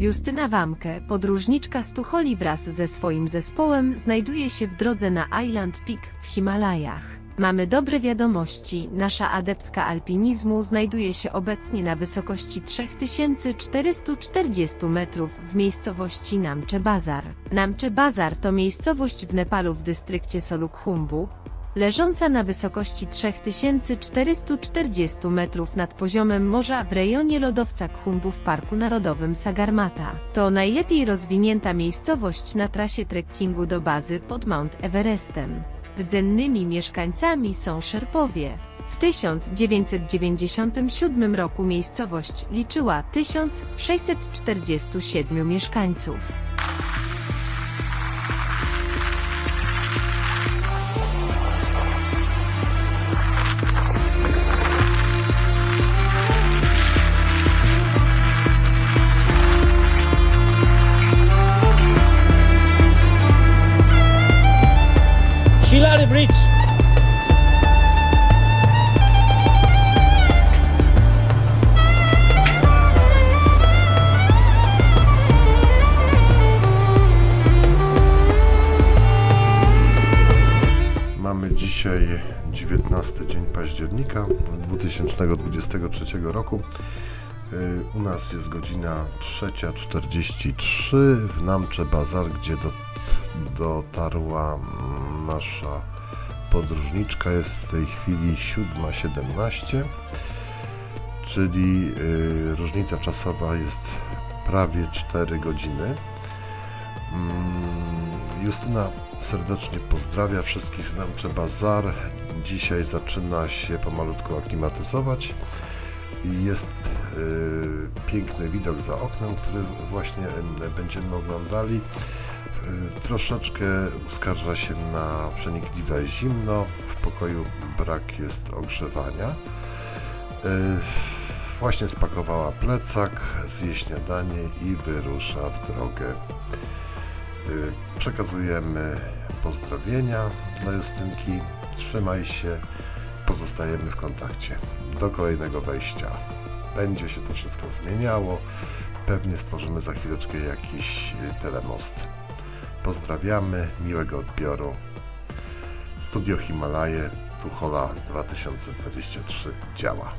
Justyna Wamke, podróżniczka z Tucholi wraz ze swoim zespołem znajduje się w drodze na Island Peak w Himalajach. Mamy dobre wiadomości, nasza adeptka alpinizmu znajduje się obecnie na wysokości 3440 metrów w miejscowości Namche Bazar. Namche Bazar to miejscowość w Nepalu w dystrykcie Solukhumbu, leżąca na wysokości 3440 metrów nad poziomem morza w rejonie lodowca Khumbu w Parku Narodowym Sagarmata. To najlepiej rozwinięta miejscowość na trasie trekkingu do bazy pod Mount Everestem. Rdzennymi mieszkańcami są Szerpowie. W 1997 roku miejscowość liczyła 1647 mieszkańców. Mamy dzisiaj 19 dzień października 2023 roku. Y, U nas jest godzina 3.43 w Namcze Bazar, gdzie do, dotarła mm, nasza podróżniczka. Jest w tej chwili 7.17, czyli y, różnica czasowa jest prawie 4 godziny. Justyna serdecznie pozdrawia wszystkich z Namcze Bazar. Dzisiaj zaczyna się pomalutku aklimatyzować i jest y, piękny widok za oknem, który właśnie y, będziemy oglądali. Y, troszeczkę uskarża się na przenikliwe zimno, w pokoju brak jest ogrzewania. Y, właśnie spakowała plecak, zje śniadanie i wyrusza w drogę. Y, Przekazujemy pozdrowienia dla Justynki. Trzymaj się, pozostajemy w kontakcie do kolejnego wejścia. Będzie się to wszystko zmieniało. Pewnie stworzymy za chwileczkę jakiś y, telemost. Pozdrawiamy, miłego odbioru. Studio Himalaje, Tuchola 2023 działa.